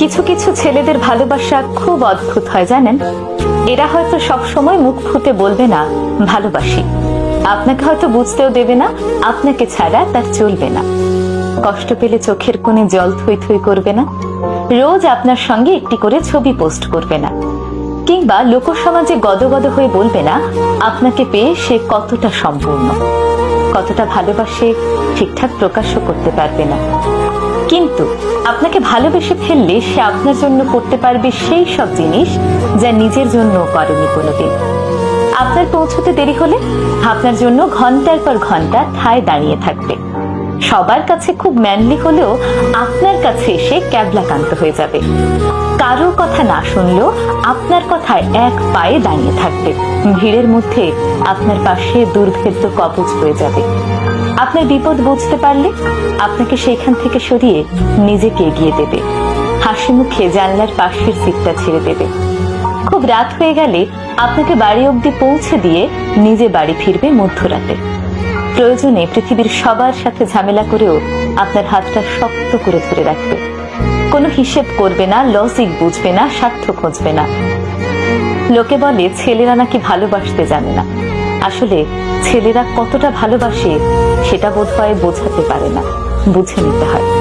কিছু কিছু ছেলেদের ভালোবাসা খুব অদ্ভুত হয়, জানেন? এরা হয়তো সব সময় মুখ ফুটে বলবে না, ভালোবাসি। আপনাকে হয়তো বুঝতেও দেবে না, আপনাকে ছাড়া তার চলবে না। কষ্ট পেলে চোখের কোণে জল থই থই করবে না। রোজ আপনার সঙ্গে একটি করে ছবি পোস্ট করবে না। কিংবা লোকসমাজে গদগদ হয়ে বলবে না, আপনাকে পেয়ে সে কতটা সম্পূর্ণ। কতটা ভালোবাসে ঠিকঠাক প্রকাশও করতে পারবে না। কিন্তু আপনাকে ভালোবেসে ফেললে সে আপনার জন্য করতে পারবে সেই সব জিনিস যা নিজের জন্য করেনি কোনোদিন। আপনার পৌঁছতে দেরি হলে আপনার জন্য ঘণ্টার পর ঘণ্টা ঠায় দাঁড়িয়ে থাকবে। সবার কাছে খুব ম্যানলি হলেও আপনার কাছে এসে ক্যাবলাকান্ত হয়ে যাবে। কারও কথা না শুনলেও আপনার কথায় এক পায়ে দাঁড়িয়ে থাকবে। ভিড়ের মধ্যে আপনার পাশে দুর্ভেদ্য কবচ হয়ে যাবে। আপনার বিপদ বুঝতে পারলে আপনাকে সেইখান থেকে সরিয়ে নিজেকে এগিয়ে দেবে। হাসি মুখে জানলার পাশের সিটটা ছেড়ে দেবে। খুব রাত হয়ে গেলে আপনাকে বাড়ি অবধি পৌঁছে দিয়ে নিজে বাড়ি ফিরবে মধ্যরাতে। প্রয়োজনে পৃথিবীর সবার সাথে ঝামেলা করেও আপনার হাতটা শক্ত করে ধরে রাখবে। কোনো হিসেব করবে না লজিক বুঝবে না, স্বার্থ খুঁজবে না। লোকে বলে, ছেলেরা নাকি ভালোবাসতে জানে না। আসলে ছেলেরা কতটা ভালোবাসে, সেটা বোধ হয় বোঝাতে পারে না। বুঝে নিতে হয়।